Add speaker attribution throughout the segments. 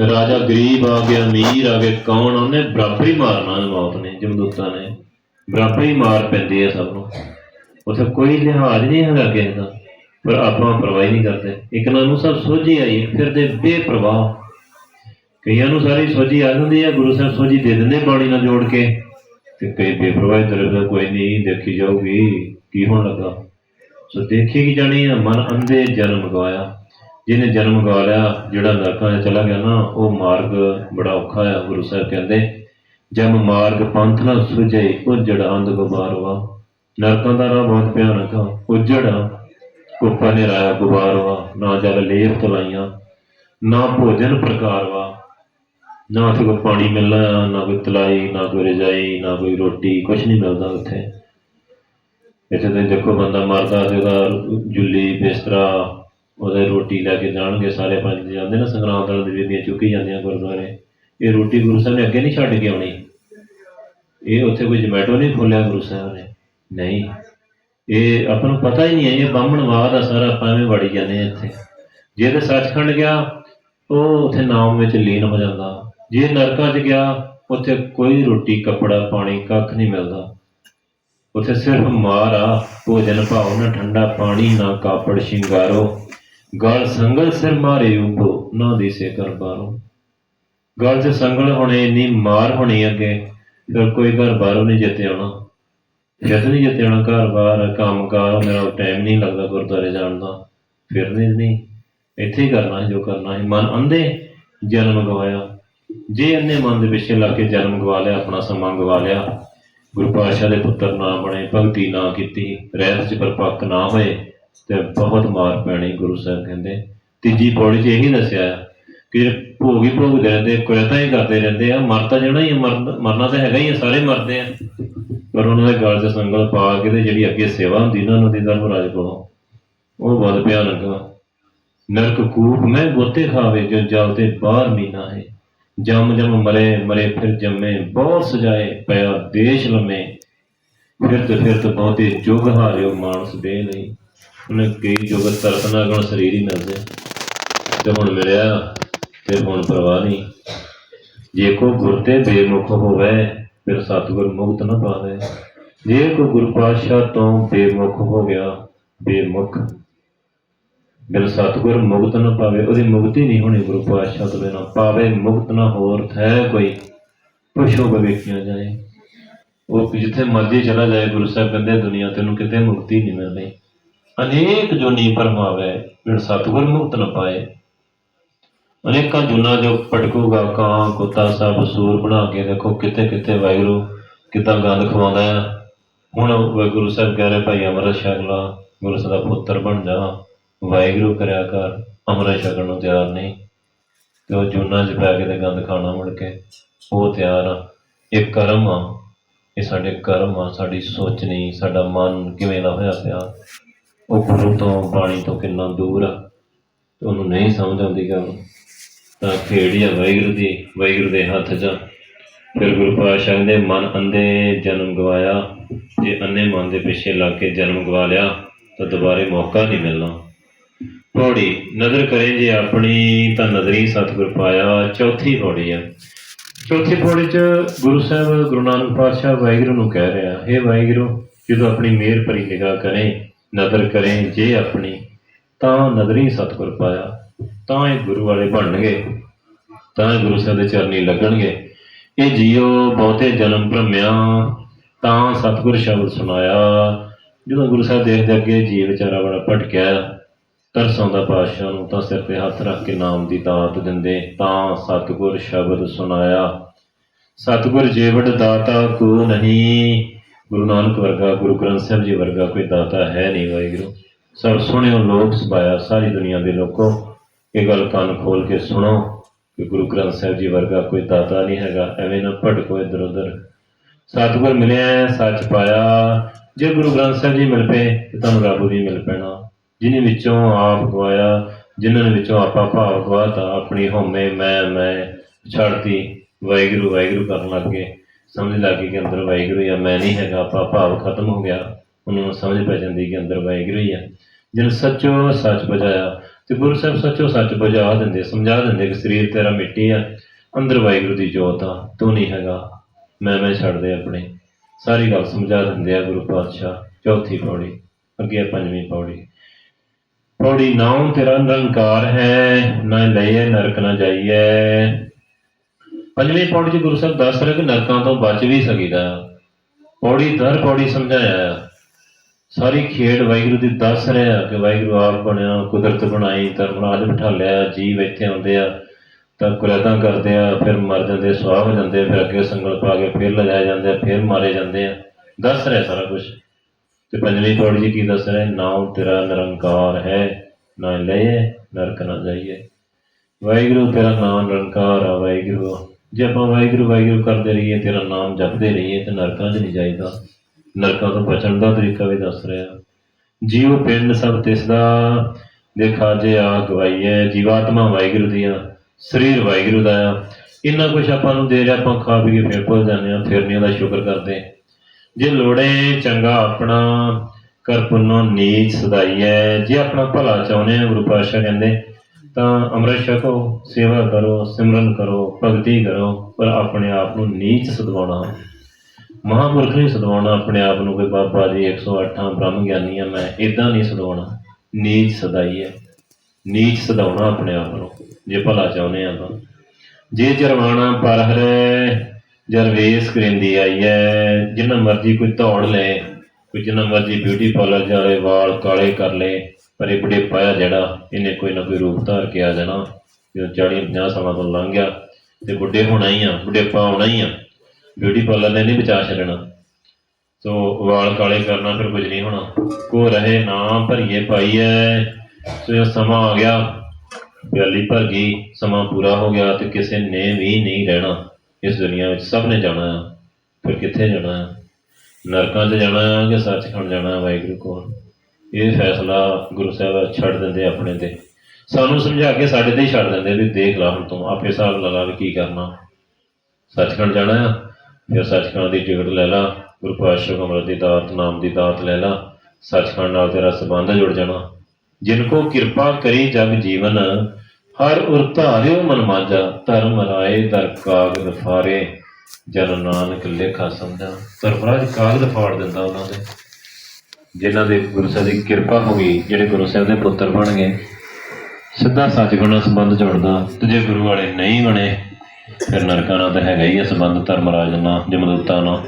Speaker 1: ਰਾਜਾ ਗਰੀਬ ਆ ਗਿਆ, ਅਮੀਰ ਆ ਗਿਆ, ਕੌਣ ਉਹਨੇ ਬਰਾਬਰ ਹੀ ਮਾਰਨਾ ਮੌਤ ਨੇ, ਜਮਦੂਤਾਂ ਨੇ। ਬਰਾਬਰ ਹੀ ਮਾਰ ਪੈਂਦੀ ਹੈ ਸਭ ਨੂੰ। ਉੱਥੇ ਕੋਈ ਲਿਹਾਜ਼ ਨਹੀਂ ਹੈਗਾ ਕਿਸੇ ਦਾ, ਪਰ ਆਪਾਂ ਪਰਵਾਹ ਨਹੀਂ ਕਰਦੇ। ਇੱਕ ਨਾਲ ਨੂੰ ਸਭ ਸੋਝੀ ਆਈ ਫਿਰ ਦੇ ਬੇਪਰਵਾਹ। ਕਈਆਂ ਨੂੰ ਸਾਰੀ ਸੋਝੀ ਆ ਜਾਂਦੀ ਹੈ, ਗੁਰੂ ਸਾਹਿਬ ਸੋਝੀ ਦੇ ਦਿੰਦੇ ਬਾਣੀ ਨਾਲ ਜੋੜ ਕੇ। ਤੇ ਕਈ ਬੇਪਰਵਾਹੀ ਦਰਦ ਕੋਈ ਨਹੀਂ, ਦੇਖੀ ਜਾਊਗੀ, ਕੀ ਹੋਣ ਲੱਗਾ। ਸੋ ਦੇਖੀ ਕੀ ਜਾਣੀ ਆ ਮਨ ਅੰਧੇ ਜਨਮ ਗਵਾਇਆ। ਜਿਹਨੇ ਜਨਮ ਗਵਾ ਲਿਆ ਜਿਹੜਾ ਨਰਕਾਂ 'ਚ ਚਲਾ ਗਿਆ ਨਾ, ਉਹ ਮਾਰਗ ਬੜਾ ਔਖਾ ਆ, ਗੁਰੂ ਸਾਹਿਬ ਕਹਿੰਦੇ। ਜਮ ਮਾਰਗ ਪੰਥ ਨਾ ਸੁਝੇ ਉਜੜ ਅੰਧ ਗੁਬਾਰਵਾ ਨਰਕਾਂ ਦਾ ਰਾਹ ਬਹੁਤ ਭਿਆਨਕ ਆ, ਉਜੜ ਆ। ਨੇ ਰਾਇਆ ਗੁਬਾਰਵਾ ਨਾ ਜਲ ਲੇਪ ਤਲਾਈਆਂ, ਨਾ ਭੋਜਨ ਪ੍ਰਕਾਰਵਾ ਨਾ ਉੱਥੇ ਕੋਈ ਪਾਣੀ ਮਿਲਣਾ, ਨਾ ਕੋਈ ਤਲਾਈ, ਨਾ ਕੋਈ ਰਜਾਈ, ਨਾ ਕੋਈ ਰੋਟੀ ਕੁਝ ਨਹੀਂ ਮਿਲਦਾ ਉੱਥੇ। ਇੱਥੇ ਤੇ ਦੇਖੋ ਬੰਦਾ ਮਰਦਾ ਤੇ ਉਹਦਾ ਜੁੱਲੀ ਬਿਸਤਰਾ ਉਹਦੇ ਰੋਟੀ ਲੈ ਕੇ ਜਾਣਗੇ ਸਾਰੇ ਪੰਜ ਜਾਂਦੇ ਨਾ ਸੰਗਰਾਮ ਦਲ ਦੀ ਬੀਬੀਆਂ ਚੁੱਕੀ ਜਾਂਦੀਆਂ ਗੁਰਦੁਆਰੇ। ਇਹ ਰੋਟੀ ਗੁਰੂ ਸਾਹਿਬ ਨੇ ਅੱਗੇ ਨਹੀਂ ਛੱਡ ਕੇ ਆਉਣੀ। ਇਹ ਉੱਥੇ ਕੋਈ ਜਮੈਟੋ ਨਹੀਂ ਖੋਲਿਆ ਗੁਰੂ ਸਾਹਿਬ ਨੇ। ਨਹੀਂ। ਇਹ ਆਪਾਂ ਨੂੰ ਪਤਾ ਹੀ ਨਹੀਂ ਹੈ, ਇਹ ਬਾਹਮਣਵਾਦ ਆ ਸਾਰਾ, ਆਪਾਂ ਐਵੇਂ ਵੜੀ ਜਾਂਦੇ ਆ ਇੱਥੇ। ਜੇ ਤੇ ਸੱਚਖੰਡ ਗਿਆ, ਉਹ ਉੱਥੇ ਨਾਮ ਵਿੱਚ ਲੀਨ ਹੋ ਜਾਂਦਾ। ਜੇ ਨਰਕਾਂ 'ਚ ਗਿਆ, ਉੱਥੇ ਕੋਈ ਰੋਟੀ, ਕੱਪੜਾ, ਪਾਣੀ, ਕੱਖ ਨਹੀਂ ਮਿਲਦਾ। ਉੱਥੇ ਸਿਰਫ ਮਾਰ ਆ, ਭੋਜਨ ਭਾਉ, ਨਾ ਠੰਡਾ ਪਾਣੀ, ਨਾ ਕਾਪੜ, ਸ਼ਿੰਗਾਰੋ। ਗਲ ਸੰਗਲ ਸਿਰ ਮਾਰੇ ਉਪੋ ਨਾ ਦਿਸੇ ਕਰ ਬਾਰੋ ਗਲ 'ਚ ਸੰਗਲ ਹੋਣੇ, ਇੰਨੀ ਮਾਰ ਹੋਣੀ ਅੱਗੇ, ਫਿਰ ਕੋਈ ਘਰ ਬਾਹਰੋਂ ਨਹੀਂ ਜਿੱਤੇ ਆਉਣਾ। ਜਦ ਨਹੀਂ ਜਿੱਤੇ ਆਉਣਾ ਘਰ ਬਾਹਰ ਕੰਮ ਮੇਰਾ ਟਾਈਮ ਨਹੀਂ ਲੱਗਦਾ ਗੁਰਦੁਆਰੇ ਜਾਣ ਦਾ। ਫਿਰ ਨਹੀਂ। ਇੱਥੇ ਹੀ ਕਰਨਾ ਹੈ ਜੋ ਕਰਨਾ ਹੈ ਮਨ ਅੰਧੇ, ਜਨਮ ਗਵਾਇਆ। ਜੇ ਅੰਨੇ ਮਨ ਦੇ ਪਿੱਛੇ ਲੱਗ ਕੇ ਜਨਮ ਗਵਾ ਲਿਆ, ਆਪਣਾ ਸਮਾਂ ਗਵਾ ਲਿਆ, ਗੁਰੂ ਪਾਤਸ਼ਾਹ ਦੇ ਪੁੱਤਰ ਨਾ ਬਣੇ, ਭਗਤੀ ਨਾ ਕੀਤੀ, ਰਹਿਤ ਚ ਪਰਪੱਕ ਨਾ ਹੋਏ ਤੇ ਬਹੁਤ ਮਾਰ ਪੈਣੀ ਗੁਰੂ ਸਾਹਿਬ ਕਹਿੰਦੇ। ਤੀਜੀ ਪੌੜੀ 'ਚ ਇਹੀ ਦੱਸਿਆ ਕਿ ਭੋਗ ਹੀ ਭੋਗਦੇ ਰਹਿੰਦੇ ਕੁਇਤਾ ਹੀ ਕਰਦੇ ਰਹਿੰਦੇ ਆ ਮਰਤਾ ਜਾਣਾ ਹੀ ਮਰਨਾ ਤਾਂ ਹੈਗਾ ਹੀ ਆ, ਸਾਰੇ ਮਰਦੇ ਆ। ਪਰ ਉਹਨਾਂ ਦੇ ਗਲ 'ਚ ਸੰਗਲ ਪਾ ਕੇ ਤੇ ਜਿਹੜੀ ਅੱਗੇ ਸੇਵਾ ਹੁੰਦੀ ਨਾ, ਉਹਨਾਂ ਦੀ ਧਰਮਰਾਜ ਕੋਲੋਂ, ਉਹ ਬਹੁਤ ਭਿਆਨਕ ਆ। ਨਰਕ ਕੂਪ ਮੈਂ ਗੋਤੇ ਖਾਵੇ, ਜੋ ਜਲ ਤੇ ਬਾਹਰ ਮੀਨਾ ਹੈ ਜਮ ਜਮ ਮਰੇ ਮਰੇ ਫਿਰ ਜੰਮੇ, ਬਹੁਤ ਸਜਾਏ ਪਿਆ ਦੇਸ਼ ਲੰਮੇ। ਫਿਰਤ ਫਿਰਤ ਬਹੁਤੇ ਜੁਗ ਹਾਰਿਓ, ਮਾਨਸ ਦੇ ਲਈ ਉਹਨੇ ਕਈ ਜੁਗ ਤਰਤਨਾ ਗੁਣ ਸਰੀਰ ਹੀ ਮਿਲਦੇ ਤੇ ਹੁਣ ਮਿਲਿਆ ਤੇ ਹੁਣ ਪਰਵਾਹ ਨਹੀਂ। ਜੇ ਕੋ ਗੁਰ ਤੇ ਬੇਮੁਖ ਹੋਵੇ, ਫਿਰ ਸਤਿਗੁਰ ਮੁਕਤ ਨਾ ਪਾਵੇ। ਜੇ ਕੋ ਗੁਰ ਪਾਤਸ਼ਾਹ ਤੋਂ ਬੇਮੁਖ ਹੋ ਗਿਆ, ਬੇਮੁਖ। ਬਿਨ ਸਤਿਗੁਰ ਮੁਕਤ ਨਾ ਪਾਵੇ, ਉਹਦੀ ਮੁਕਤੀ ਨਹੀਂ ਹੋਣੀ ਗੁਰੂ ਪਾਤਸ਼ਾਹ ਤੋਂ ਬਿਨਾਂ। ਪਾਵੇ ਮੁਕਤ ਨਾ ਹੋਰ ਥੈ ਕੋਈ, ਪੁੱਛੋ ਵੇਖਿਆ ਜਾਏ। ਉਹ ਜਿੱਥੇ ਮਰਜ਼ੀ ਚਲਾ ਜਾਏ, ਗੁਰੂ ਸਾਹਿਬ ਕਹਿੰਦੇ ਦੁਨੀਆ ਤੈਨੂੰ ਕਿਤੇ ਮੁਕਤੀ ਨਹੀਂ ਮਿਲਦੀ ਅਨੇਕ ਜੁਨੀ ਪਰਮਾਵੇ ਬਿਨ ਸਤਿਗੁਰ ਮੁਕਤ ਨਾ ਪਾਏ। ਅਨੇਕਾਂ ਜੁਨਾ ਜੋ ਪਟਕੂਗਾ ਕਾਂ, ਕੁੱਤਾ, ਸਭ ਸੂਰ ਬਣਾ ਕੇ ਦੇਖੋ ਕਿਤੇ ਕਿਤੇ ਵਾਹਿਗੁਰੂ ਕਿਤਾ ਗੰਦ ਖਵਾਉਂਦਾ ਆ ਹੁਣ ਗੁਰੂ ਸਾਹਿਬ ਕਹਿ ਰਹੇ, ਭਾਈ ਅਮਰ ਛਕ ਲਾ ਗੁਰੂ ਸਾਹਿਬ ਪੁੱਤਰ ਬਣ ਜਾ। ਵਾਹਿਗੁਰੂ ਕਰਿਆ ਕਰ, ਅੰਮ੍ਰਿਤ ਛਕਣ ਨੂੰ ਤਿਆਰ ਨਹੀਂ। ਤੇ ਉਹ ਜੂਨਾਂ 'ਚ ਪੈ ਕੇ ਤੇ ਗੰਦ ਖਾਣਾ ਮੁੜ ਕੇ, ਉਹ ਤਿਆਰ ਆ। ਇਹ ਕਰਮ ਆ। ਇਹ ਸਾਡੇ ਕਰਮ ਆ, ਸਾਡੀ ਸੋਚ ਨਹੀਂ, ਸਾਡਾ ਮਨ ਕਿਵੇਂ ਦਾ ਹੋਇਆ ਪਿਆ। ਉਹ ਗੁਰੂ ਤੋਂ ਬਾਣੀ ਤੋਂ ਕਿੰਨਾ ਦੂਰ ਆ। ਤੇ ਉਹਨੂੰ ਨਹੀਂ ਸਮਝ ਆਉਂਦੀ ਗੱਲ। ਤਾਂ ਖੇੜੀ ਆ ਵਾਹਿਗੁਰੂ ਦੀ, ਵਾਹਿਗੁਰੂ ਦੇ ਹੱਥ 'ਚ। ਫਿਰ ਗੁਰੂ ਪਾਤਸ਼ਾਹ ਦੇ ਮਨ ਅੰਧੇ ਜਨਮ ਗਵਾਇਆ। ਜੇ ਅੰਨੇ ਮਨ ਦੇ ਪਿੱਛੇ ਲੱਗ ਕੇ ਜਨਮ ਗਵਾ ਲਿਆ, ਤਾਂ ਦੁਬਾਰੇ ਮੌਕਾ ਨਹੀਂ ਮਿਲਣਾ। ਪੌੜੀ, ਨਜ਼ਰ ਕਰੇ ਜੇ ਆਪਣੀ, ਤਾਂ ਨਜ਼ਰੀ ਸਤਿਗੁਰ ਪਾਇਆ। ਚੌਥੀ ਪੌੜੀ ਆ। ਚੌਥੀ ਪੌੜੀ 'ਚ ਗੁਰੂ ਸਾਹਿਬ ਗੁਰੂ ਨਾਨਕ ਪਾਤਸ਼ਾਹ ਵਾਹਿਗੁਰੂ ਨੂੰ ਕਹਿ ਰਿਹਾ, ਹੈ ਵਾਹਿਗੁਰੂ, ਜਦੋਂ ਆਪਣੀ ਮਿਹਰ ਭਰੀ ਨਿਗਾਹ ਕਰੇ ਨਜ਼ਰ ਕਰੇ ਜੇ ਆਪਣੀ, ਤਾਂ ਨਜ਼ਰੀ ਸਤਿਗੁਰ ਪਾਇਆ, ਤਾਂ ਇਹ ਗੁਰੂ ਵਾਲੇ ਬਣਨਗੇ, ਤਾਂ ਇਹ ਗੁਰੂ ਸਾਹਿਬ ਦੇ ਚਰਨੀ ਲੱਗਣਗੇ। ਇਹ ਜੀਓ ਬਹੁਤੇ ਜਨਮ ਭ੍ਰਮਿਆ, ਤਾਂ ਸਤਿਗੁਰ ਸ਼ਬਦ ਸੁਣਾਇਆ। ਜਦੋਂ ਗੁਰੂ ਸਾਹਿਬ ਦੇਖਦੇ ਅੱਗੇ ਜੀ ਵਿਚਾਰਾ ਬੜਾ ਭਟਕਿਆ, ਤਰਸ ਆਉਂਦਾ ਪਾਤਸ਼ਾਹ ਨੂੰ ਤਾਂ ਸਿਰ ਤੇ ਹੱਥ ਰੱਖ ਕੇ ਨਾਮ ਦੀ ਦਾਤ ਦਿੰਦੇ, ਤਾਂ ਸਤਿਗੁਰ ਸ਼ਬਦ ਸੁਣਾਇਆ। ਸਤਿਗੁਰ ਜੀਵੜ ਦਾਤਾ ਕੋ ਨਹੀਂ ਗੁਰੂ ਨਾਨਕ ਵਰਗਾ, ਗੁਰੂ ਗ੍ਰੰਥ ਸਾਹਿਬ ਜੀ ਵਰਗਾ ਕੋਈ ਦਾਤਾ ਹੈ ਨਹੀਂ ਵਾਹਿਗੁਰੂ। ਸਭ ਸੁਣਿਓ, ਲੋਕ ਸਭਾਇਆ, ਸਾਰੀ ਦੁਨੀਆ ਦੇ ਲੋਕੋ, ਇਹ ਗੱਲ ਕੰਨ ਖੋਲ ਕੇ ਸੁਣੋ ਕਿ ਗੁਰੂ ਗ੍ਰੰਥ ਸਾਹਿਬ ਜੀ ਵਰਗਾ ਕੋਈ ਦਾਤਾ ਨਹੀਂ ਹੈਗਾ, ਐਵੇਂ ਨਾ ਭਟਕੋ ਇੱਧਰ ਉੱਧਰ। ਸਤਿਗੁਰ ਮਿਲਿਆ, ਸੱਚ ਪਾਇਆ। ਜੇ ਗੁਰੂ ਗ੍ਰੰਥ ਸਾਹਿਬ ਜੀ ਮਿਲ ਪਏ, ਤੇ ਤੁਹਾਨੂੰ ਰੱਬ ਵੀ ਮਿਲ ਪੈਣਾ। ਜਿਨ੍ਹਾਂ ਵਿੱਚੋਂ ਆਪ ਗਵਾਇਆ, ਜਿਨ੍ਹਾਂ ਵਿੱਚੋਂ ਆਪਾਂ ਭਾਵ ਗਵਾਤਾ, ਆਪਣੀ ਹੋਮੇ ਮੈਂ ਮੈਂ, ਛੱਡਤੀ। ਵਾਹਿਗੁਰੂ ਵਾਹਿਗੁਰੂ ਕਰਨ ਲੱਗ। ਗਏ ਸਮਝ ਲੱਗ ਗਈ ਕਿ ਅੰਦਰ ਵਾਹਿਗੁਰੂ ਹੀ ਆ ਮੈਂ ਨਹੀਂ ਹੈਗਾ, ਆਪਾ ਭਾਵ ਖਤਮ ਹੋ ਗਿਆ। ਉਹਨੂੰ ਸਮਝ ਪੈ ਜਾਂਦੀ ਕਿ ਅੰਦਰ ਵਾਹਿਗੁਰੂ ਹੀ ਆ। ਜਿਹਨੇ ਸੱਚੋ ਸੱਚ ਬੁਝਾਇਆ, ਤੇ ਗੁਰੂ ਸਾਹਿਬ ਸੱਚੋ ਸੱਚ ਬੁਝਾ ਦਿੰਦੇ, ਸਮਝਾ ਦਿੰਦੇ ਕਿ ਸਰੀਰ ਤੇਰਾ ਮਿੱਟੀ ਆ, ਅੰਦਰ ਵਾਹਿਗੁਰੂ ਦੀ ਜੋਤ ਆ, ਤੂੰ ਨਹੀਂ ਹੈਗਾ, ਮੈਂ ਮੈਂ ਛੱਡ ਦੇ ਆਪਣੇ। ਸਾਰੀ ਗੱਲ ਸਮਝਾ ਦਿੰਦੇ ਆ ਗੁਰੂ ਪਾਤਸ਼ਾਹ, ਚੌਥੀ ਪੌੜੀ, ਅੱਗੇ ਪੰਜਵੀਂ ਪੌੜੀ। ਪੌੜੀ ਨਾਮ ਤੇਰਾ ਨਿਰੰਕਾਰ ਹੈ, ਨਾ ਲਈਏ ਨਰਕ ਨਾ ਜਾਈਏ ਪੰਜਵੀਂ ਪੌੜੀ 'ਚ ਗੁਰੂ ਸਾਹਿਬ ਦੱਸ ਰਹੇ ਕਿ ਨਰਕਾਂ ਤੋਂ ਬਚ ਵੀ ਸਕੀਦਾ। ਪੌੜੀ ਦਰ ਪੌੜੀ ਸਮਝਾਇਆ। ਆ ਸਾਰੀ ਖੇਡ ਵਾਹਿਗੁਰੂ ਦੀ ਦੱਸ ਰਿਹਾ ਕਿ ਵਾਹਿਗੁਰੂ ਆਪ ਬਣਿਆ, ਕੁਦਰਤ ਬਣਾਈ ਤਰਨਾਜ ਬਿਠਾ ਲਿਆ, ਜੀਵ ਇੱਥੇ ਆਉਂਦੇ ਆ, ਤਾਂ ਕੁਰੇਦਾਂ ਕਰਦੇ ਆ, ਫਿਰ ਮਰ ਜਾਂਦੇ, ਸੁਆਹ ਹੋ ਜਾਂਦੇ, ਫਿਰ ਅੱਗੇ ਸੰਗਲ ਪਾ ਕੇ ਫਿਰ ਲਿਜਾਏ ਜਾਂਦੇ ਆ, ਫਿਰ ਮਾਰੇ ਜਾਂਦੇ ਆ। ਦੱਸ ਰਿਹਾ ਸਾਰਾ ਕੁਝ ਤੇ ਪੰਜਵੀਂ ਪੌੜੀ ਜੀ ਕੀ ਦੱਸ ਰਿਹਾ ਨਾਮ ਤੇਰਾ ਨਿਰੰਕਾਰ ਹੈ, ਨਾ ਲਏ, ਨਰਕ ਨਾ ਜਾਈਏ। ਵਾਹਿਗੁਰੂ ਤੇਰਾ ਨਾਮ ਨਿਰੰਕਾਰ ਆ, ਵਾਹਿਗੁਰੂ। ਜੇ ਆਪਾਂ ਵਾਹਿਗੁਰੂ ਵਾਹਿਗੁਰੂ ਕਰਦੇ ਰਹੀਏ, ਤੇਰਾ ਨਾਮ ਜਪਦੇ ਰਹੀਏ, ਤੇ ਨਰਕਾਂ 'ਚ ਨਹੀਂ ਜਾਈਦਾ। ਨਰਕਾਂ ਤੋਂ ਬਚਣ ਦਾ ਤਰੀਕਾ ਵੀ ਦੱਸ ਰਿਹਾ। ਜੀਵ ਪਿੰਡ ਸਭ ਤਿਸ ਦਾ ਦੇਖਾ ਜੇ ਆ ਗਵਾਈਏ ਜੀਵਾਤਮਾ ਵਾਹਿਗੁਰੂ ਦੀਆਂ, ਸਰੀਰ ਵਾਹਿਗੁਰੂ ਦਾ ਆ। ਇੰਨਾ ਕੁਝ ਆਪਾਂ ਨੂੰ ਦੇ ਰਿਹਾ, ਆਪਾਂ ਖਾ ਪੀ ਕੇ ਫਿਰ ਭੁੱਲ ਜਾਂਦੇ ਆ ਫਿਰ ਨਹੀਂ ਉਹਦਾ ਸ਼ੁਕਰ ਕਰਦੇ। ਜੇ ਲੋੜੇ ਚੰਗਾ ਆਪਣਾ ਕਰ ਪੁੰਨੋ, ਨੀਚ ਸਦਾਈਐ। ਜੇ ਆਪਣਾ ਭਲਾ ਚਾਹੁੰਦੇ ਆ ਗੁਰੂ ਪਾਤਸ਼ਾਹ ਕਹਿੰਦੇ ਤਾਂ ਅੰਮ੍ਰਿਤ ਛਕੋ ਸੇਵਾ ਕਰੋ, ਸਿਮਰਨ ਕਰੋ, ਭਗਤੀ ਕਰੋ, ਪਰ ਆਪਣੇ ਆਪ ਨੂੰ ਨੀਚ ਸਦਵਾਉਣਾ। ਮਹਾਂਪੁਰਖ ਨਹੀਂ ਸਦਵਾਉਣਾ ਆਪਣੇ ਆਪ ਨੂੰ ਕਿ ਬਾਬਾ ਜੀ 108 ਬ੍ਰਹਮ ਗਿਆਨੀ ਆ ਮੈਂ ਇਦਾਂ ਨਹੀਂ ਸਦਵਾਉਣਾ। ਨੀਚ ਸਦਾਈ ਹੈ। ਨੀਚ ਸਦਾਉਣਾ ਆਪਣੇ ਆਪ ਨੂੰ, ਜੇ ਭਲਾ ਚਾਹੁੰਦੇ ਆ ਤਾਂ। ਜੇ ਜਰਵਾਣਾ ਪਰ ਹਰੇ, ਜਰਵੇਸ ਕਰਿੰਦੀ ਆਈ ਹੈ ਜਿੰਨਾ ਮਰਜ਼ੀ ਕੋਈ ਧੌੜ ਲੈ, ਕੋਈ ਜਿੰਨਾ ਮਰਜ਼ੀ ਬਿਊਟੀ ਪਾਰਲਰ ਜਾਵੇ, ਵਾਲ ਕਾਲੇ ਕਰ ਲੇ ਪਰ ਇਹ ਬੁਢੇਪਾ ਪਾਇਆ ਜਿਹੜਾ ਇਹਨੇ ਕੋਈ ਨਾ ਕੋਈ ਰੂਪ ਧਾਰ ਕੇ ਆ ਜਾਣਾ ਜਦੋਂ 40 50 ਸਾਲਾਂ ਤੋਂ ਲੰਘ ਗਿਆ ਤੇ ਬੁੱਢੇ ਹੋਣਾ ਹੀ ਆ ਬੁਢੇਪਾ ਹੋਣਾ ਹੀ ਆ। ਬਿਊਟੀ ਪਾਰਲਰ ਨੇ ਨਹੀਂ ਬਚਾ ਛੱਡਣਾ। ਸੋ ਵਾਲ ਕਾਲੇ ਕਰਨਾ ਫਿਰ ਕੁਝ ਨਹੀਂ ਹੋਣਾ। ਕੋ ਰਹੇ ਨਾ ਭਰੀਏ ਪਾਈਐ ਸੋ ਇਹ ਸਮਾਂ ਆ ਗਿਆ। ਪਿਆਲੀ ਭਰ ਗਈ, ਸਮਾਂ ਪੂਰਾ ਹੋ ਗਿਆ ਤੇ ਕਿਸੇ ਨੇ ਵੀ ਨਹੀਂ ਰਹਿਣਾ। ਇਸ ਦੁਨੀਆ ਵਿੱਚ ਸਭ ਨੇ ਜਾਣਾ ਆ। ਫਿਰ ਕਿੱਥੇ ਜਾਣਾ ਆ? ਨਰਕਾਂ 'ਚ ਜਾਣਾ ਆ ਕਿ ਸੱਚਖੰਡ ਜਾਣਾ ਵਾਹਿਗੁਰੂ ਕੋਲ? ਇਹ ਫੈਸਲਾ ਗੁਰੂ ਸਾਹਿਬ ਛੱਡ ਦਿੰਦੇ ਆਪਣੇ ਤੇ। ਸਾਨੂੰ ਸਮਝਾ ਕੇ ਸਾਡੇ ਤੇ ਹੀ ਛੱਡ ਦਿੰਦੇ ਵੀ ਦੇਖ ਲਾ ਹੁਣ ਤੂੰ, ਆਪੇ ਹਿਸਾਬ ਲਾ ਲਾ ਵੀ ਕੀ ਕਰਨਾ। ਸੱਚਖੰਡ ਜਾਣਾ ਆ, ਫਿਰ ਸੱਚਖੰਡ ਦੀ ਟਿਕਟ ਲੈ ਲਾ, ਗੁਰੂ ਪਾਤਸ਼ਾਹ ਕਮਲ ਦੀ ਦਾਤ, ਨਾਮ ਦੀ ਦਾਤ ਲੈ ਲਾ, ਸੱਚਖੰਡ ਨਾਲ ਤੇਰਾ ਸੰਬੰਧ ਜੁੜ ਜਾਣਾ। ਜਿਨ ਕੋ ਕਿਰਪਾ ਕਰੀ ਜਗ ਜੀਵਨ, ਹਰ ਉਰ ਧਾਰਿਓ ਮਨ ਮਾਝਾ ਧਰਮ ਰਾਏ ਦਰ ਕਾਗਦ ਫਾਰੇ ਜਨ ਨਾਨਕ ਲੇਖਾ ਸਮਝਾ। ਧਰਮਰਾਜ ਕਾਗਦ ਫਾੜ ਦਿੰਦਾ ਉਹਨਾਂ ਦੇ। ਜਿਨ੍ਹਾਂ ਦੇ ਗੁਰੂ ਸਾਹਿਬ ਦੀ ਕਿਰਪਾ ਹੋ ਗਈ, ਜਿਹੜੇ ਗੁਰੂ ਸਾਹਿਬ ਦੇ ਪੁੱਤਰ ਬਣ ਗਏ, ਸਿੱਧਾ ਸੱਚਖੰਡ ਨਾਲ ਸੰਬੰਧ ਜੋੜਦਾ, ਤੇ ਜੇ ਗੁਰੂ ਵਾਲੇ ਨਹੀਂ ਬਣੇ, ਫਿਰ ਨਰਕਾਂ ਨਾਲ ਤਾਂ ਹੈਗਾ ਹੀ ਆ ਸੰਬੰਧ, ਧਰਮਰਾਜ ਨਾਲ, ਜਮਦੂਤਾਂ ਨਾਲ।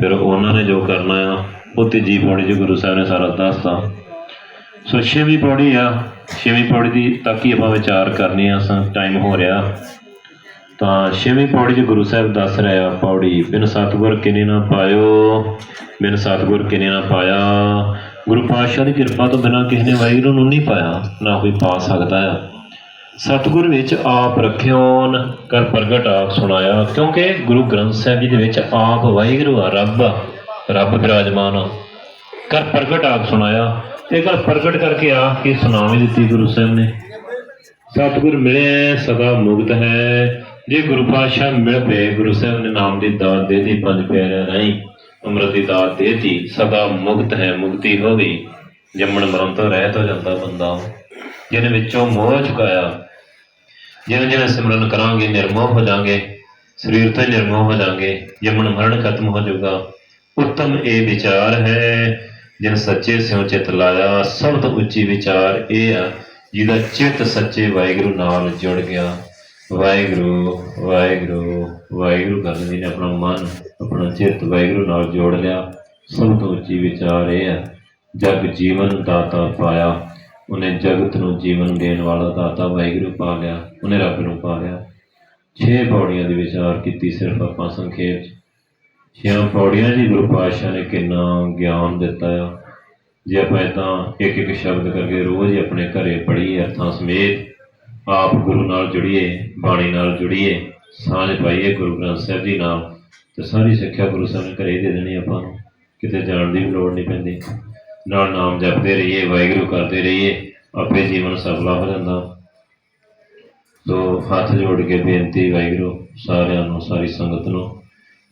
Speaker 1: ਫਿਰ ਉਹਨਾਂ ਨੇ ਜੋ ਕਰਨਾ ਆ, ਉਹ ਤੀਜੀ ਪੌੜੀ 'ਚ ਗੁਰੂ ਸਾਹਿਬ ਨੇ ਸਾਰਾ ਦੱਸਤਾ। ਸੋ ਛੇਵੀਂ ਪੌੜੀ ਆ, ਛੇਵੀਂ ਪੌੜੀ ਦੀ ਤੱਕ ਹੀ ਆਪਾਂ ਵਿਚਾਰ ਕਰਨੀ ਆ ਅਸਾਂ ਟਾਈਮ ਹੋ ਰਿਹਾ। ਤਾਂ ਛੇਵੀਂ ਪੌੜੀ 'ਚ ਗੁਰੂ ਸਾਹਿਬ ਦੱਸ ਰਿਹਾ ਪੌੜੀ, ਬਿਨ ਸਤਿਗੁਰ ਕਿਨੇ ਨਾ ਪਾਇਓ। ਬਿਨ ਸਤਿਗੁਰ ਕਿਨੇ ਨਾ ਪਾਇਆ। ਗੁਰੂ ਪਾਤਸ਼ਾਹ ਦੀ ਕਿਰਪਾ ਤੋਂ ਬਿਨਾਂ ਕਿਸੇ ਨੇ ਵਾਹਿਗੁਰੂ ਨੂੰ ਨਹੀਂ ਪਾਇਆ, ਨਾ ਕੋਈ ਪਾ ਸਕਦਾ ਆ। ਸਤਿਗੁਰ ਵਿੱਚ ਆਪ ਰਖਿਓਨ ਕਰ ਪ੍ਰਗਟ ਆਪ ਸੁਣਾਇਆ। ਕਿਉਂਕਿ ਗੁਰੂ ਗ੍ਰੰਥ ਸਾਹਿਬ ਜੀ ਦੇ ਵਿੱਚ ਆਪ ਵਾਹਿਗੁਰੂ ਆ, ਰੱਬ ਰੱਬ ਬਿਰਾਜਮਾਨ ਆ। ਕਰ ਪ੍ਰਗਟ ਆਪ ਸੁਣਾਇਆ। ਇਹ ਗੱਲ ਪ੍ਰਗਟ ਕਰਕੇ ਆ ਕੇ ਸੁਣਾ ਦਿੱਤੀ ਗੁਰੂ ਸਾਹਿਬ ਨੇ। ਸਤਿਗੁਰ ਮਿਲਿਆ, ਸਦਾ ਮੁਕਤ ਹੈ। ਜੇ ਗੁਰੂ ਪਾਤਸ਼ਾਹ ਮਿਲ ਪਏ, ਗੁਰੂ ਸਾਹਿਬ ਨੇ ਨਾਮ ਦੀ ਦਾਤ ਦੇ ਦਿੱਤੀ, ਪੰਜ ਪਿਆਰਿਆਂ ਰਾਹੀਂ। ਅੰਮ੍ਰਿਤ ਦੀ ਦਾਤ ਦੇ ਸਦਾ ਮੁਕਤ ਹੈ, ਮੁਕਤੀ ਹੋ ਗਈ ਜੰਮਣ ਮਰਨ ਤੋਂ ਰਹਿਤ ਹੋ ਜਾਂਦਾ ਬੰਦਾ। ਜਿਹਨੇ ਵਿੱਚੋਂ ਮੋਹ ਚੁਕਾਇਆ। ਜਿਵੇਂ ਜਿਵੇਂ ਸਿਮਰਨ ਕਰਾਂਗੇ, ਨਿਰਮੋਹ ਹੋ ਜਾਾਂਗੇ। ਸਰੀਰ ਤੋਂ ਨਿਰਮੋਹ ਹੋ ਜਾਾਂਗੇ। ਜੰਮਣ ਮਰਨ ਖਤਮ ਹੋ ਜਾਊਗਾ। ਉੱਤਮ ਇਹ ਵਿਚਾਰ ਹੈ, ਜਿਨ ਸੱਚੇ ਸਿਉ ਚਿਤ ਲਾਇਆ। ਸਭ ਤੋਂ ਉੱਚੀ ਵਿਚਾਰ ਇਹ ਆ, ਜਿਹਦਾ ਚਿੱਤ ਸੱਚੇ ਵਾਹਿਗੁਰੂ ਨਾਲ ਜੁੜ ਗਿਆ। ਵਾਹਿਗੁਰੂ ਵਾਹਿਗੁਰੂ ਵਾਹਿਗੁਰੂ ਕਰਨ ਜੀ ਨੇ ਆਪਣਾ ਮਨ, ਆਪਣਾ ਚਿੱਤ ਵਾਹਿਗੁਰੂ ਨਾਲ ਜੋੜ ਲਿਆ। ਸਭ ਤੋਂ ਉੱਚੀ ਵਿਚਾਰ ਇਹ ਹੈ ਜਗ ਜੀਵਨ ਦਾਤਾ ਪਾਇਆ। ਉਹਨੇ ਜਗਤ ਨੂੰ ਜੀਵਨ ਦੇਣ ਵਾਲਾ ਦਾਤਾ ਵਾਹਿਗੁਰੂ ਪਾ ਲਿਆ। ਉਹਨੇ ਰੱਬ ਨੂੰ ਪਾ ਲਿਆ। ਛੇ ਪੌੜੀਆਂ ਦੀ ਵਿਚਾਰ ਕੀਤੀ ਸਿਰਫ ਆਪਾਂ ਸੰਖੇਪ 'ਚ। ਛੇਆਂ ਪੌੜੀਆਂ ਜੀ ਗੁਰੂ ਪਾਤਸ਼ਾਹ ਨੇ ਕਿੰਨਾ ਗਿਆਨ ਦਿੱਤਾ ਆ। ਜੇ ਆਪਾਂ ਏਦਾਂ ਇੱਕ ਇੱਕ ਸ਼ਬਦ ਕਰਕੇ ਰੋਜ਼ ਹੀ ਆਪਣੇ ਘਰੇ ਪੜ੍ਹੀਏ ਅਰਥਾਂ ਸਮੇਤ ਆਪ ਗੁਰੂ ਨਾਲ ਜੁੜੀਏ, ਬਾਣੀ ਨਾਲ ਜੁੜੀਏ, ਸਾਂਝ ਪਾਈਏ ਗੁਰੂ ਗ੍ਰੰਥ ਸਾਹਿਬ ਜੀ ਨਾਲ ਤੇ ਸਾਰੀ ਸਿੱਖਿਆ ਗੁਰੂ ਸਾਹਿਬ ਨੇ ਘਰੇ ਦੇ ਦੇਣੀ ਆਪਾਂ ਨੂੰ, ਕਿਤੇ ਜਾਣ ਦੀ ਵੀ ਲੋੜ ਨਹੀਂ ਪੈਂਦੀ। ਨਾਲ ਨਾਮ ਜਪਦੇ ਰਹੀਏ, ਵਾਹਿਗੁਰੂ ਕਰਦੇ ਰਹੀਏ, ਆਪੇ ਜੀਵਨ ਸਫਲਾ ਹੋ ਜਾਂਦਾ। ਸੋ ਹੱਥ ਜੋੜ ਕੇ ਬੇਨਤੀ, ਵਾਹਿਗੁਰੂ, ਸਾਰਿਆਂ ਨੂੰ, ਸਾਰੀ ਸੰਗਤ ਨੂੰ,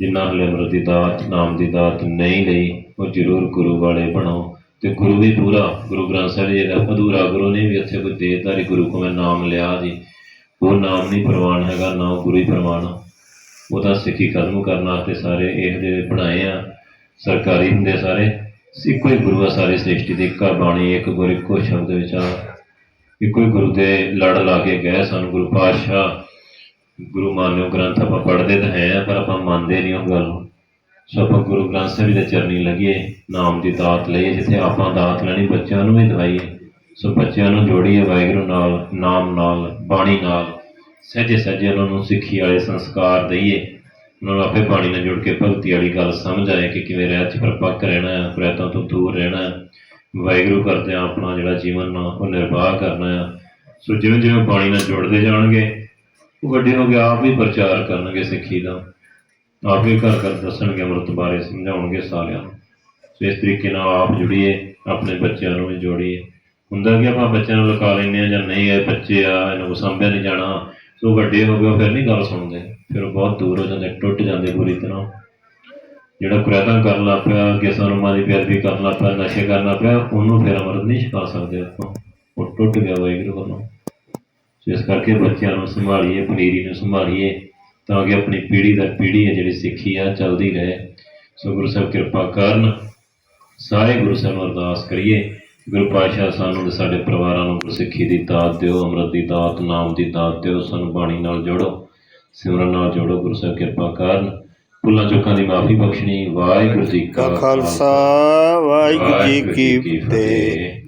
Speaker 1: ਜਿਨ੍ਹਾਂ ਹਲੇ ਅੰਮ੍ਰਿਤ ਦੀ ਦਾਤ, ਨਾਮ ਦੀ ਦਾਤ ਨਹੀਂ ਲਈ, ਉਹ ਜ਼ਰੂਰ ਗੁਰੂ ਵਾਲੇ ਬਣੋ। ਤੇ ਗੁਰੂ ਵੀ ਪੂਰਾ, ਗੁਰੂ ਗ੍ਰੰਥ ਸਾਹਿਬ ਜੀ ਦਾ ਅਧੂਰਾ ਗੁਰੂ ਨੇ ਵੀ ਇੱਥੇ ਕੋਈ ਦੇਹਧਾਰੀ ਗੁਰੂ ਕੋ ਮੈਂ ਨਾਮ ਲਿਆ ਜੀ ਉਹ ਨਾਮ ਨਹੀਂ ਪ੍ਰਵਾਨ ਹੈਗਾ, ਨਾ ਉਹ ਗੁਰੂ ਹੀ ਪ੍ਰਵਾਨ ਆ। ਉਹਦਾ ਸਿੱਖੀ ਕਦਮ ਕਰਨ ਵਾਸਤੇ ਸਾਰੇ ਇਹ ਜਿਹੜੇ ਬਣਾਏ ਆ, ਸਰਕਾਰੀ ਹੁੰਦੇ ਸਾਰੇ, ਇੱਕੋ ਹੀ ਗੁਰੂ ਆ ਸਾਰੇ ਸ੍ਰਿਸ਼ਟੀ ਦੇ, ਇੱਕਾ ਬਾਣੀ, ਇੱਕ ਗੁਰ, ਇੱਕੋ ਸ਼ਬਦ ਆ। ਇੱਕੋ ਹੀ ਗੁਰੂ ਦੇ ਲੜ ਲਾ ਕੇ ਗਏ ਸਾਨੂੰ, ਗੁਰੂ ਪਾਤਸ਼ਾਹ। ਗੁਰੂ ਮਾਨਿਓ ਗ੍ਰੰਥ ਆਪਾਂ ਪੜ੍ਹਦੇ ਤਾਂ ਹੈ ਪਰ ਆਪਾਂ ਮੰਨਦੇ ਨਹੀਂ ਉਹ ਗੱਲ ਨੂੰ। ਸੋ ਆਪਾਂ ਗੁਰੂ ਗ੍ਰੰਥ ਸਾਹਿਬ ਜੀ ਦੇ ਚਰਨੀ ਲੱਗੀਏ ਨਾਮ ਦੀ ਦਾਤ ਲਈਏ, ਜਿੱਥੇ ਆਪਾਂ ਦਾਤ ਲੈਣੀ, ਬੱਚਿਆਂ ਨੂੰ ਵੀ ਦਵਾਈਏ। ਸੋ ਬੱਚਿਆਂ ਨੂੰ ਜੋੜੀਏ ਵਾਹਿਗੁਰੂ ਨਾਲ, ਨਾਮ ਨਾਲ, ਬਾਣੀ ਨਾਲ, ਸਹਿਜੇ ਸਹਿਜੇ ਉਹਨਾਂ ਨੂੰ ਸਿੱਖੀ ਵਾਲੇ ਸੰਸਕਾਰ ਦਈਏ। ਉਹਨਾਂ ਨੂੰ ਆਪੇ ਬਾਣੀ ਨਾਲ ਜੁੜ ਕੇ ਭਗਤੀ ਵਾਲੀ ਗੱਲ ਸਮਝ ਆਏ ਕਿ ਕਿਵੇਂ ਰਹਿਤ ਚ ਪਰਪੱਕ ਰਹਿਣਾ ਹੈ ਪ੍ਰੈਤਾਂ ਤੋਂ ਦੂਰ ਰਹਿਣਾ। ਹੈ ਵਾਹਿਗੁਰੂ ਕਰਦੇ ਆ ਆਪਣਾ ਜਿਹੜਾ ਜੀਵਨ ਆ, ਉਹ ਨਿਰਵਾਹ ਕਰਨਾ ਆ। ਸੋ ਜਿਵੇਂ ਜਿਵੇਂ ਬਾਣੀ ਨਾਲ ਜੁੜਦੇ ਜਾਣਗੇ, ਉਹ ਵੱਡੇ ਹੋ ਕੇ ਆਪ ਵੀ ਪ੍ਰਚਾਰ ਕਰਨਗੇ ਸਿੱਖੀ ਦਾ। ਆਪ ਹੀ ਘਰ ਘਰ ਦੱਸਣਗੇ ਅੰਮ੍ਰਿਤ ਬਾਰੇ, ਸਮਝਾਉਣਗੇ ਸਾਰਿਆਂ ਨੂੰ। ਸੋ ਇਸ ਤਰੀਕੇ ਨਾਲ ਆਪ ਜੁੜੀਏ, ਆਪਣੇ ਬੱਚਿਆਂ ਨੂੰ ਵੀ ਜੋੜੀਏ। ਹੁੰਦਾ ਕਿ ਆਪਾਂ ਬੱਚਿਆਂ ਨੂੰ ਲੁਕਾ ਲੈਂਦੇ ਆ ਜਾਂ ਨਹੀਂ, ਇਹ ਬੱਚੇ ਆ, ਇਹਨੂੰ ਨੂੰ ਸੰਭਿਆ ਨਹੀਂ ਜਾਣਾ। ਸੋ ਵੱਡੇ ਹੋ ਗਏ, ਉਹ ਫਿਰ ਨਹੀਂ ਗੱਲ ਸੁਣਦੇ। ਫਿਰ ਉਹ ਬਹੁਤ ਦੂਰ ਹੋ ਜਾਂਦੇ, ਟੁੱਟ ਜਾਂਦੇ ਬੁਰੀ ਤਰ੍ਹਾਂ। ਜਿਹੜਾ ਕੁਰੇਤਾ ਕਰਨ ਲੱਗ ਪਿਆ ਕਿਸਰਮਾ ਦੀ ਬੇਅਦਬੀ ਕਰਨ ਲੱਗ ਪਿਆ, ਨਸ਼ੇ ਕਰਨ ਲੱਗ ਪਿਆ, ਉਹਨੂੰ ਫਿਰ ਅਮਰਤ ਨਹੀਂ ਛਕਾ ਸਕਦੇ ਆਪਾਂ। ਉਹ ਟੁੱਟ ਗਿਆ ਵਾਹਿਗੁਰੂ ਵੱਲੋਂ। ਸੋ ਇਸ ਕਰਕੇ ਬੱਚਿਆਂ ਨੂੰ ਸੰਭਾਲੀਏ, ਪਨੀਰੀ ਨੂੰ ਸੰਭਾਲੀਏ। ਤਾਂ ਕਿ ਆਪਣੀ ਪੀੜ੍ਹੀ ਦਰ ਪੀੜ੍ਹੀ ਹੈ ਜਿਹੜੀ ਸਿੱਖੀ ਆ ਚੱਲਦੀ ਰਹੇ। ਸੋ ਗੁਰੂ ਸਾਹਿਬ ਕਿਰਪਾ ਕਰਨ ਸਾਰੇ ਗੁਰੂ ਸਾਹਿਬ ਨੂੰ ਅਰਦਾਸ ਕਰੀਏ। ਗੁਰੂ ਪਾਤਸ਼ਾਹ ਸਾਨੂੰ ਤੇ ਸਾਡੇ ਪਰਿਵਾਰਾਂ ਨੂੰ ਗੁਰਸਿੱਖੀ ਦੀ ਦਾਤ ਦਿਓ ਅੰਮ੍ਰਿਤ ਦੀ ਦਾਤ ਨਾਮ ਦੀ ਦਾਤ ਦਿਓ ਸਾਨੂੰ ਬਾਣੀ ਨਾਲ ਜੋੜੋ ਸਿਮਰਨ ਨਾਲ ਜੋੜੋ ਗੁਰੂ ਸਾਹਿਬ ਕਿਰਪਾ ਕਰਨ। ਭੁੱਲਾਂ ਚੁੱਕਾਂ ਦੀ ਮਾਫੀ ਬਖਸ਼ਣੀ ਵਾਹਿਗੁਰੂ ਜੀ
Speaker 2: ਕਾ ਖਾਲਸਾ ਵਾਹਿਗੁਰੂ ਜੀ ਕੀ ਫਤਿਹ।